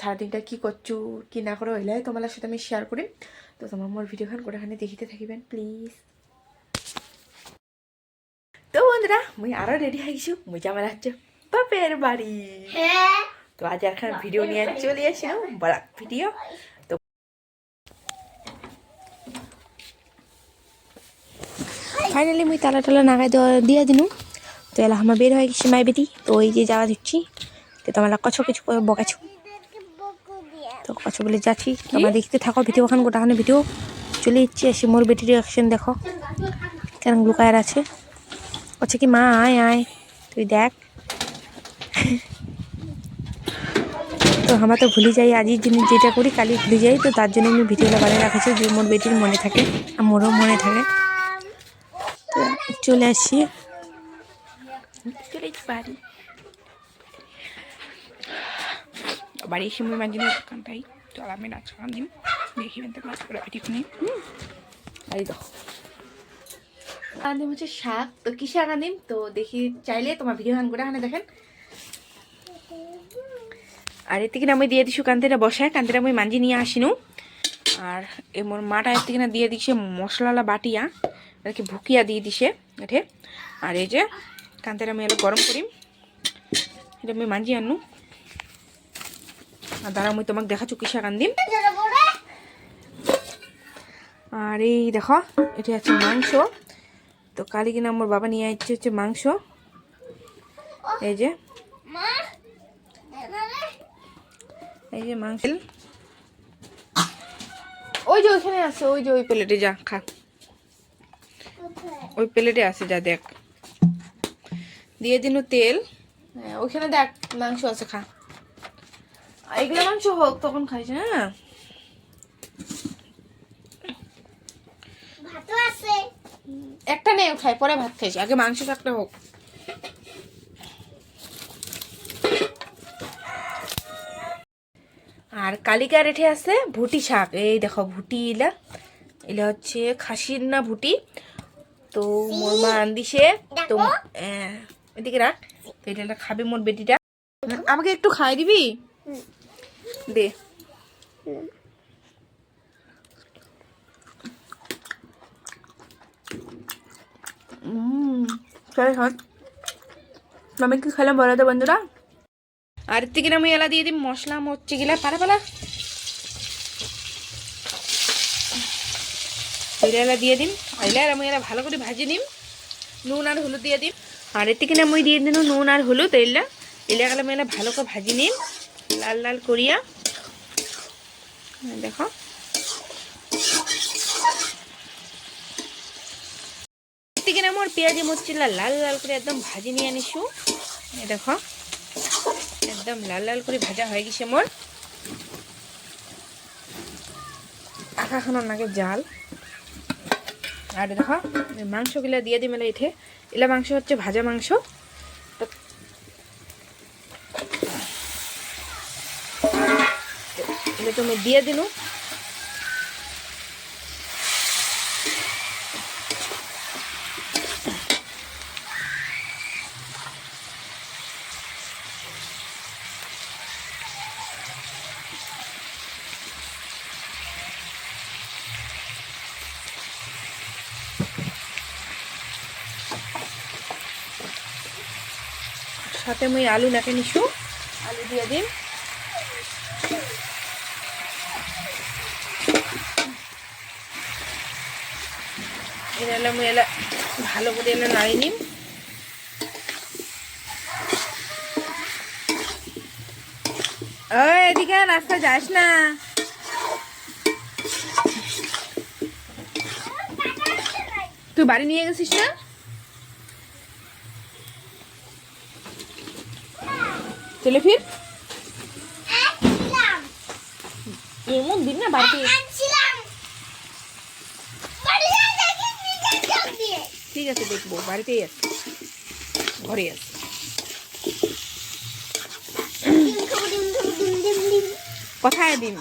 সারাদিনটা কি করছ কি না করো এলাই তোমার সাথে আমি শেয়ার করি। তো তোমার মোর ভিডিওখান এখানে দেখিতে থাকিবেন প্লিজ তো বন্ধুরা মুই আরও রেডি হয়ে গেছি মুই যাবার হচ্ছে বাপের বাড়ি। তো আজ এখন ভিডিও নিয়ে চলে আসলাম বড় ভিডিও তো ফাইনালি মুই তালা টালা নাগাই দিয়ে দিনু। তো এলা আমার বের হয়ে গেছি মাই বেটি তো ওই যে যাওয়া দিচ্ছি। তো তোমার কছ কিছু বকাছো তো কছ বলে যাচ্ছি। তোমরা দেখতে থাকো ভিডিও খান গোটাখানে ভিডিও চলে যাচ্ছি আসি মোর বেটির রিয়াকশন দেখো কেন লুকায়ের আছে। বলছে কি মা আয় আয় তুই দেখ। তো আমরা তো ভুলে যাই আজই জিনিস যেটা করি কালি ভুলে যাই তো তার জন্য আমি ভিডিওটা বানিয়ে রাখেছি যে মোর বেটির মনে থাকে আর মোরও মনে থাকে। তো চলে আসছি চলে বাড়ি। বাড়ি এসে মুই মাঝে দোকানটাই চল আমি নাচ গান দিম দেখি তো নাচ করে পিটিখুনি এই দেখো। আনিম হচ্ছে শাক, তো কিসে আনিম তো দেখি চাইলে তোমার ভিডিও গান করে আনে, দেখেন। আর এর থেকে আমি দিয়ে দিছু কান্তিটা বসায় কান্তিটা আমি মাঞ্জি নিয়ে আসিনু। আর এ মোর মাটা এর থেকে না দিয়ে দিছে মশলালা বাটিয়া, এটাকে ভুকিয়া দিয়ে দিছে এঠে। আর এই যে কান্তিটা আমি এলো গরম করিম, এটা আমি মাঞ্জি আনু। আর দাঁড়া আমি তোমাকে দেখাচ্ছি কি শাক আনদিম। আর এই দেখো এটি আছে মাংস। তো কালি কিনা আমার বাবা নিয়ে আসছে হচ্ছে মাংস। এই যে। এই যে মাংস। ওই যে ওইখানে আছে ওই যে ওই প্লেটে যা খা। ওই প্লেটে আছে যা দেখ। দিয়ে দিন তেল। হ্যাঁ, ওইখানে দেখ মাংস আছে খা। এগুলো মাংস হোক তখন খাইছ হ্যাঁ। একটা নেই খাই পরে ভাত খাইছি আগে মাংস একটা হোক। আর কালিকা রেঠে আছে ভুটি শাক এই দেখো ভুটি ইলা এলা হচ্ছে খাসির না ভুটি। তো মোর মা আন্দিছে তো এদিকে রাখ তো এটা খাবে মোর বেটিটা। আমাকে একটু খাই দিবি? দে। উম, চলে খান আমি কি খেলাম বলো তো বন্ধুরা। আর এর থেকে আমি এলা দিয়ে দিই মশলা মরচি গিলা পালা পালা। এলা এলা দিয়ে দিন এলা আমি এলা ভালো করে ভাজি নুন আর হলুদ দিয়ে দিম। আর এর থেকে আমি দিয়ে দিন নুন আর হলুদ এলা। এলা গেলে আমি এলা ভালো করে ভাজি নিম লাল লাল করিয়া। দেখো। থেকে আমার পেঁয়াজি মরচিলা লাল লাল করে একদম ভাজি নিয়ে আনিসু। দেখো। একদম লাল লাল করে ভাজা হয়ে গেছে মোর। আখাখানোর নাকে জাল। আর দেখো মাংসগুলা দিয়ে দিই মেলে এঠে। এলা মাংস হচ্ছে ভাজা মাংস তো এটা তুমি দিয়ে দিনু সাথে মুই আলু নাকে নিছু আলু দিয়ে দিম এটা এলা ভালো করে নিম। এদিকে রাস্তা যাস না। তুই বাড়ি নিয়ে গেছিস না? চলে ফির। এমন দিন না বাড়িতে ঠিক আছে দেখব বাড়িতেই আছে ঘরে আছে। কোথায় দিন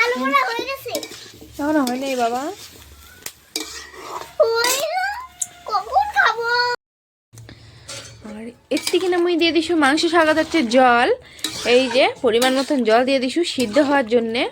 আলু হয় নাই বাবা কখন খাব আর এর থেকে মুই দিয়ে দিছু মাংস শাকাত হচ্ছে জল। এই যে, পরিমাণ মতন জল দিয়ে দিছু সিদ্ধ হওয়ার জন্যে।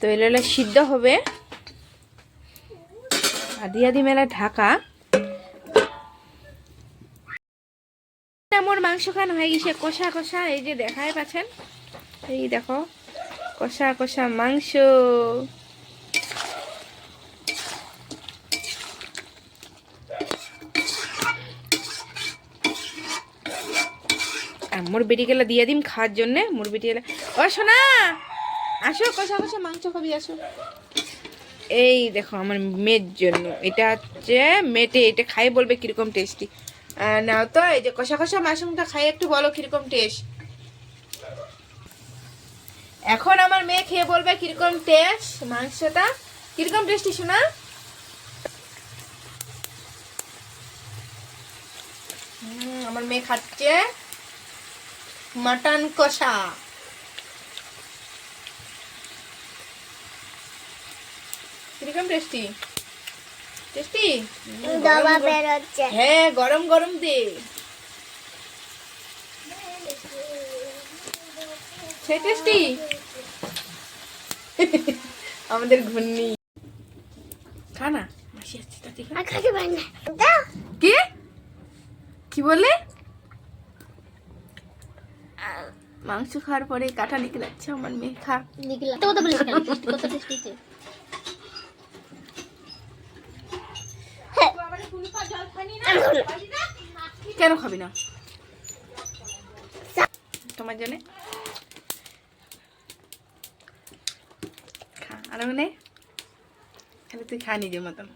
তো এলে সিদ্ধ হবে। আর দিয়া দি মেলা ঢাকা। আমার মাংস খান হয়ে গেছে কষা কষা, এই যে দেখাই পাচ্ছেন। এই দেখো, কষা কষা মাংস আর মোর বেটি গেলা দিয়ে দিম খাওয়ার জন্যে, মোর বেটি গেলা ও, সোনা! আসো, কষা কষা, মাংস খাবি, আসো। এই দেখো, আমার মেয়ের জন্য। এটা হচ্ছে মেটে, এটা খাই বলবে কীরকম টেস্টি নাও তো, এই যে কষা কষা মাশরুমটা খাই, একটু বলো কীরকম টেস্ট এখন আমার মেয়ে খেয়ে বলবে কীরকম টেস্ট মাংসটা। কীরকম টেস্টি শোনা আমার মেয়ে খাচ্ছে। মাটন কষা। কীরকম টেস্টি টেস্টি হ্যাঁ গরম গরম দে। সেই টেস্টি আমাদের ঘূর্ণি। খানা মাসি আসছে তাতে কি বললে? মাংস খাওয়ার পরে কাটা নিকে যাচ্ছে আমার মেয়ে খা। নিখিল তো কথা বলিস কেন? কত টেস্টি কেন খাবি না? তোমার জন্য? খা আর মানে খালি তুই খা নিজের মতন।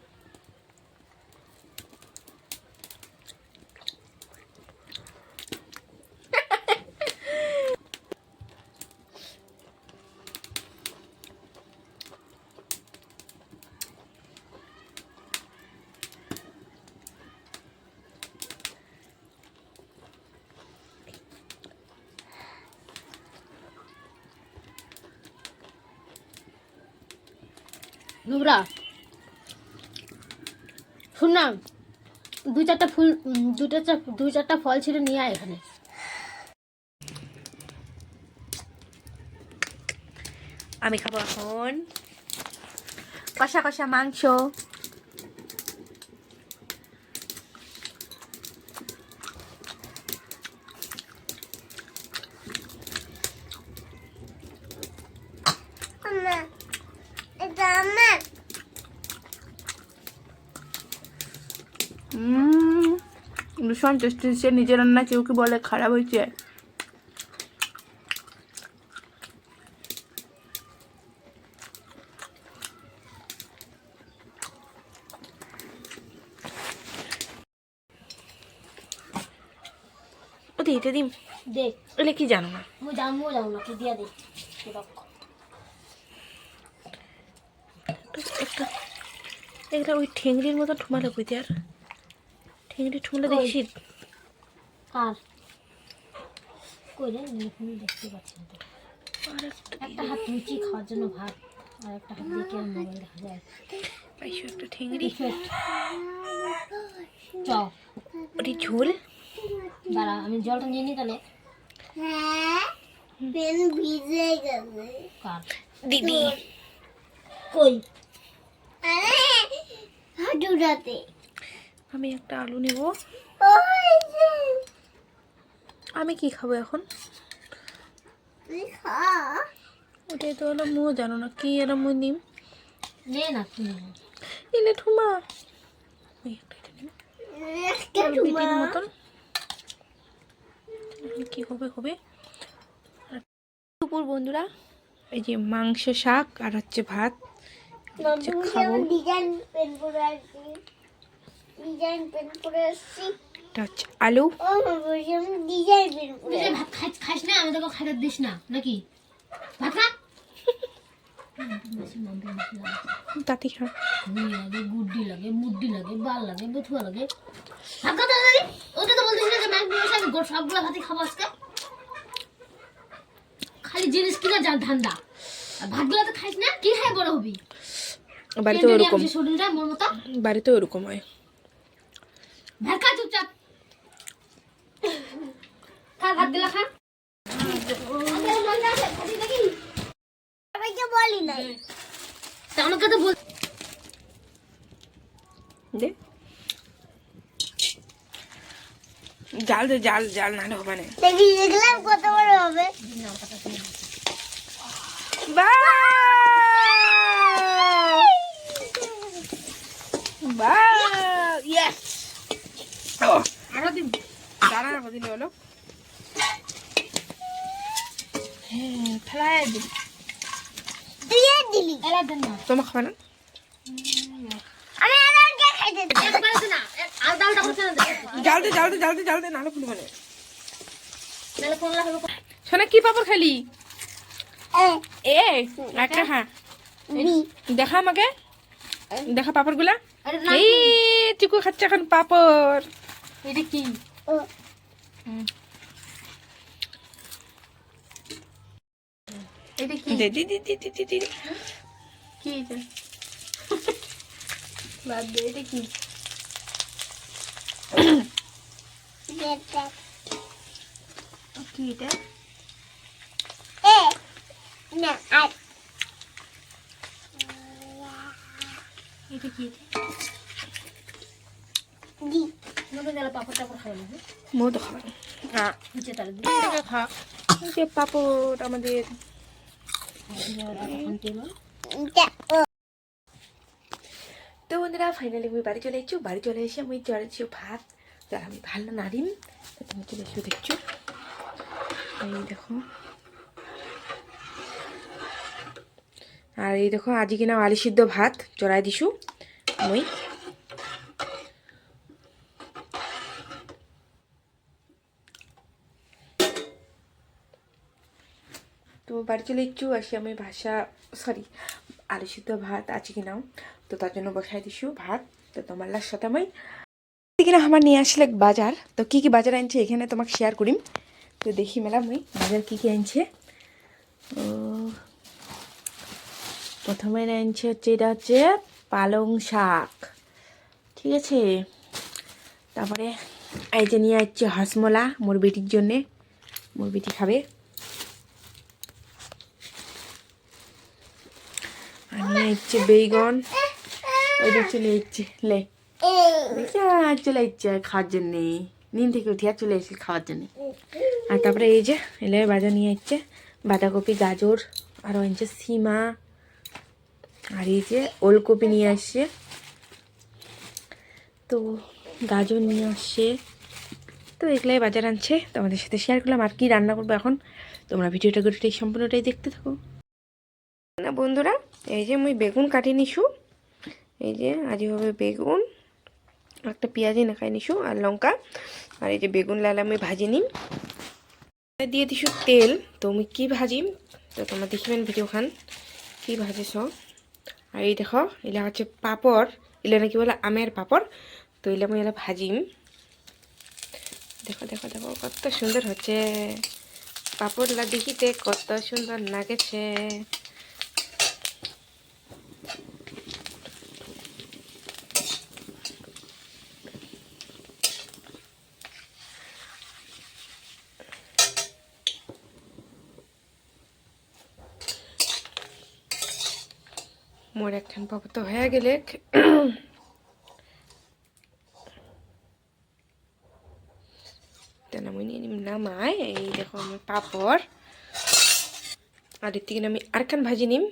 নুবরা। শুন না দু চারটা ফুল দুটা দু চারটা ফল ছিল নিয়ে আয় এখানে। আমি খাব এখন। কষা কষা মাংস এটা আমার উম, ভীষণ টেস্টি সে নিজের রান্না কেউ কি বলে খারাপ হয়েছে? ওদি এটা দিম। দেখ এলে কি জানো না? মু না তুই দিয়া দে। একটা একটা। ওই ঠেংরির মতো ঠুমালে বুঝতে আর? ঠেংরি ঠুমলে দেখছি কার? কই রে ফোন দেখতে পাচ্ছি না তো। আর একটা হাত লুচি খাওয়ার জন্য ভাত আর একটা হাত দিয়ে কেমন মোবাইল দেখা যায়। পাইছো একটা ঠেংরি চ ওটি ঝোল? দাঁড়া আমি জলটা নিয়ে নিই তাহলে। পেন ভিজে গেছে। কার? দিদি। কই? আরে হাঁটুটাতে আমি একটা আলু নেব। আমি কি খাব এখন? ওটাই তো হলো মুও জানো না কি এর মুই নিম। তুমি ঠুমা। মতন। কি হবে হবে? দুপুর বন্ধুরা এই যে মাংস শাক আর হচ্ছে ভাত। খাব। ডিজাইন পেন পরে আসছি ডিজাইন পেন পরে আসছি এটা হচ্ছে আলু। ও ডিজাইন ভাত না? দিস না নাকি? ভাত খা। লাগে তাতে খা লাগে গুড্ডি লাগে মুড্ডি লাগে বাল লাগে বথুয়া লাগে। ভাত খা তাড়াতাড়ি। ওটা তো না যে ম্যাগ নিয়ে এসে আমি গোট সবগুলো ভাতই খাব আজকে। খালি জিনিস কিনা যা ধান্দা। ভাতগুলো তো খাইস না কি খাই বড় হবি? বাড়িতে ওরকম শরীরটা মোর মতো। বাড়িতে ওরকম হয়। ভাত তো জাল জাল জাল না হবে না। দেখি দেখলাম কত বড় হবে ইয়েস আরও দিন দাঁড়া না দিলে হলো হ্যাঁ ফেলাই দিন দিয়ে দিলি। এলা দেন না। তোমার খাবে না? আমি আর কে খাইতে একবার না আর করতে না ফুলবে না। নালে শোনা পাপড় খালি? এ এ একটা খা দেখা আমাকে। দেখা পাপড়গুলা এই চিকু খাচ্ছে এখন পাপড়। এটা কি? ও। এটা কি? দে দি দি দি দি দি দি। কি এটা? বাদ দে এটা কি? কি এটা? এ না আর এটা কি দি পাপড় তো না। আমাদের বন্ধুরা ফাইনালি আমি বাড়ি চলে এসেছি। বাড়ি চলে এসে আমি চড়েছি ভাত। যার আমি ভালো নাড়িম তো তুমি চলে এসে দেখছ? এই দেখো। আর এই দেখো আজি কিনা আলি সিদ্ধ ভাত চড়াই দিছু মই। বাড়ি চলে এসেছু আসি আমি ভাষা সরি আলু সিদ্ধ ভাত আছে কিনাও তো তার জন্য বসাই দিছু ভাত, তো তোমার লার সাথে আমি। কিনা আমার নিয়ে আসলে বাজার, তো কি কি বাজার আনছে এখানে তোমাকে শেয়ার করিম। তো দেখি মেলা মুই বাজার কী কী আনছে। প্রথমে আনছে হচ্ছে, এটা হচ্ছে পালং শাক, ঠিক আছে? তারপরে এই যে নিয়ে আসছে হাসমলা মোর বেটির জন্যে, মোর বেটি খাবে। আসছে বেগুন ওই দিক চলে এসছে লে চলে এসছে খাওয়ার জন্যে নিন থেকে উঠে আর চলে এসেছে খাওয়ার জন্যে আর তারপরে এই যে এলে বাজার নিয়ে এসছে বাঁধাকপি গাজর আর আনছে সিমা আর এই যে ওলকপি নিয়ে আসছে তো গাজর নিয়ে আসছে তো এগুলাই বাজার আনছে তোমাদের সাথে শেয়ার করলাম আর কি রান্না করব এখন তোমরা ভিডিওটা করে সম্পূর্ণটাই দেখতে থাকো না বন্ধুরা এই যে মুই বেগুন কাটি নিছু এই যে আজ হবে বেগুন, একটা পেঁয়াজি নাখাই নিছু আর লঙ্কা। আর এই যে বেগুন লাল আমি ভাজি নিম। দিয়ে দিছু তেল। তো মুই কি ভাজিম? তো তোমরা দেখিবেন ভিডিও খান কি ভাজিছ? আর এই দেখো এলা হচ্ছে পাপড়। এলা নাকি বলে আমের পাপড়। তো এলা মুই এলা ভাজিম। দেখো দেখো দেখো, কত সুন্দর হচ্ছে। পাপড়লা দেখিতে কত সুন্দর লাগেছে। মোর একখান পাপা তো হয়ে গেলে মুই নিয়ে নিম। নামাই এই দেখো আমার পাপড়। আর এর থেকে আমি আরেকখান ভাজি নিম।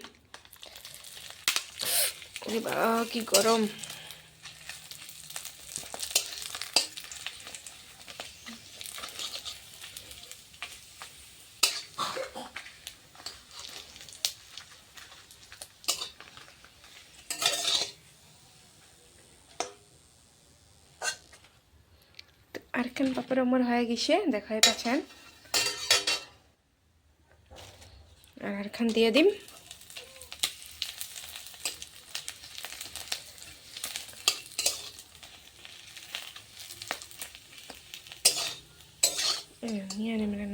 কি গরম আরেকখান পাপড় আমার হয়ে গেছে, দেখাই পাচ্ছেন। আর আরেকখান দিয়ে দিম।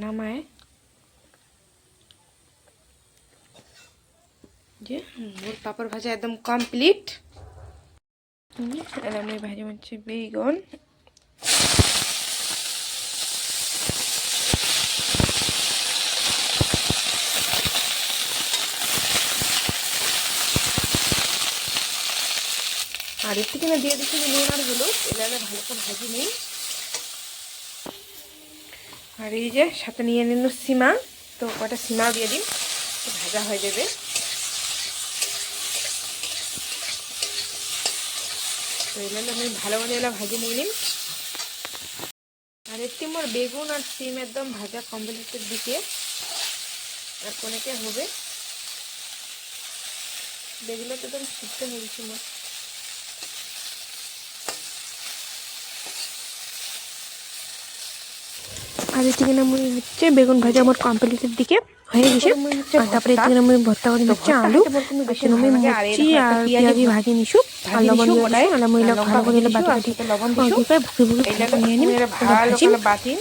নামায়। যে পাপড় ভাজা একদম কমপ্লিট। আর আমি ভাজি হচ্ছে বেগুন। আর একটু কিনা দিয়ে দিচ্ছি নুন আর হলুদ। এলালে ভালো করে ভাজি নিই। আর এই যে সাথে নিয়ে নিল সীমা। তো কটা সীমাও দিয়ে দিন ভাজা হয়ে যাবে। তো এগুলো আমি ভালো করে এলা ভাজি নিয়ে নিন। আর একটি মোর বেগুন আর সিম একদম ভাজা কমপ্লিটের দিকে। আর কোনেকে হবে? বেগুলো তো একদম সিদ্ধ হয়ে গেছে আর এদিকে নামুই হচ্ছে বেগুন ভাজা আমার কমপ্লিটের দিকে হয়ে গেছে। আর তারপরে এদিকে নামুই ভর্তা করে হচ্ছে আলু। মুচি আর পেঁয়াজি ভাজি নিশু আর লবণ দিয়ে আর মহিলা ভালো করে এলে বাটি বাটি লবণ দিছো ভুকে ভুকে নিয়ে নিন ভাজি বাটিন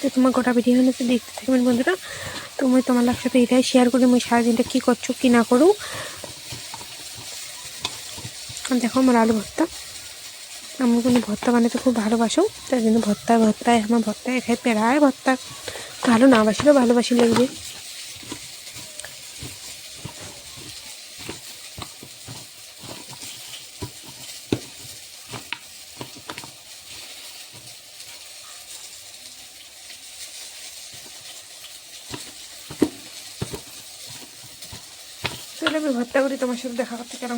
তো তোমার গোটা ভিডিও দেখতে থাকবেন বন্ধুরা। তো মুই তোমার সাথে এটাই শেয়ার করি মুই সারাদিনটা কী করছ কী না করু। দেখো আমার আলু ভর্তা। আমি কিন্তু ভর্তা বানাতে খুব ভালোবাসো, তাই জন্য ভর্তা, ভর্তায় আমার ভর্তায় খাই পেড়ায় ভর্তা। ভালো না, বাসিলেও ভালোবাসি লাগবে তাহলে আমি ভর্তা করি, তোমার সাথে দেখা করতে কেন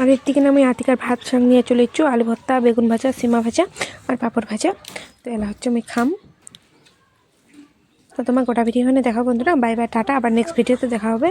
আর এর থেকে আমি আতিকার ভাত সঙ্গ নিয়ে চলে এসেছি। আলু ভর্তা, বেগুন ভাজা, সিমা ভাজা আর পাঁপড় ভাজা। তো এলা হচ্ছে আমি খাম। তো তোমার গোটা ভিডিও দেখা বন্ধুরা। Bye bye, tata. আবার নেক্সট ভিডিওতে দেখা হবে।